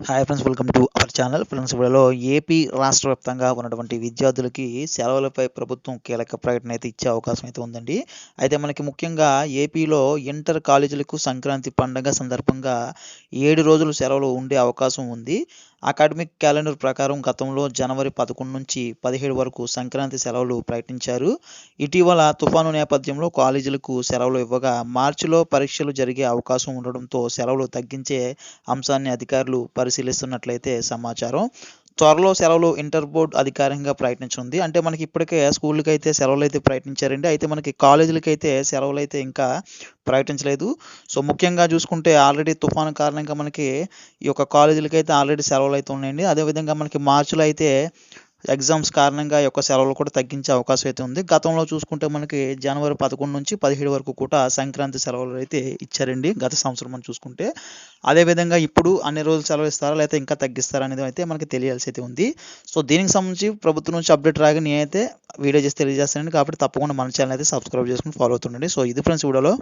Hi friends welcome to our channel friends వీడియోలో AP రాష్ట్ర వ్యాప్తంగా ఉన్నటువంటి విద్యార్థులకి సెలవులపై ప్రభుత్వం కీలక ప్రకటన అయితే ఇచ్చే అవకాశం అయితే ఉందండి. అయితే మనకి ముఖ్యంగా ఏపీలో ఇంటర్ కాలేజీలకు సంక్రాంతి పండగ సందర్భంగా ఏడు రోజులు సెలవులు ఉండే అవకాశం ఉంది. అకాడమిక్ క్యాలెండర్ ప్రకారం గతంలో జనవరి పదకొండు నుంచి పదిహేడు వరకు సంక్రాంతి సెలవులు ప్రకటించారు. ఇటీవల తుఫాను నేపథ్యంలో కాలేజీలకు సెలవులు ఇవ్వగా మార్చిలో పరీక్షలు జరిగే అవకాశం ఉండడంతో సెలవులు తగ్గించే అంశాన్ని అధికారులు పరిశీలిస్తున్నట్లయితే సమాచారం. త్వరలో సెలవులు ఇంటర్ బోర్డు అధికారికంగా ప్రకటించింది అంటే మనకి ఇప్పటికే స్కూళ్ళకి అయితే సెలవులు అయితే ప్రకటించారండి అయితే మనకి కాలేజీలకి అయితే సెలవులు అయితే ఇంకా ప్రకటించలేదు సో ముఖ్యంగా చూసుకుంటే ఆల్రెడీ తుఫాను కారణంగా మనకి ఈ యొక్క కాలేజీలకి అయితే ఆల్రెడీ సెలవులు అయితే ఉన్నాయండి. అదేవిధంగా మనకి మార్చిలో అయితే ఎగ్జామ్స్ కారణంగా ఈ యొక్క సెలవులు కూడా తగ్గించే అవకాశం అయితే ఉంది. గతంలో చూసుకుంటే మనకి జనవరి పదకొండు నుంచి పదిహేడు వరకు కూడా సంక్రాంతి సెలవులు అయితే ఇచ్చారండి. గత సంవత్సరం మనం చూసుకుంటే. అదేవిధంగా ఇప్పుడు అన్ని రోజులు సెలవు ఇస్తారా లేకపోతే ఇంకా తగ్గిస్తారా అనేది అయితే మనకి తెలియాల్సి అయితే ఉంది. సో దీనికి సంబంధించి ప్రభుత్వం నుంచి అప్డేట్ రాగా నేనైతే వీడియో చేసి తెలియజేస్తానండి. కాబట్టి తప్పకుండా మన ఛానల్ అయితే సబ్స్క్రైబ్ చేసుకుని ఫాలో అవుతుండండి. సో ఇది ఫ్రెండ్స్ వీడియోలో.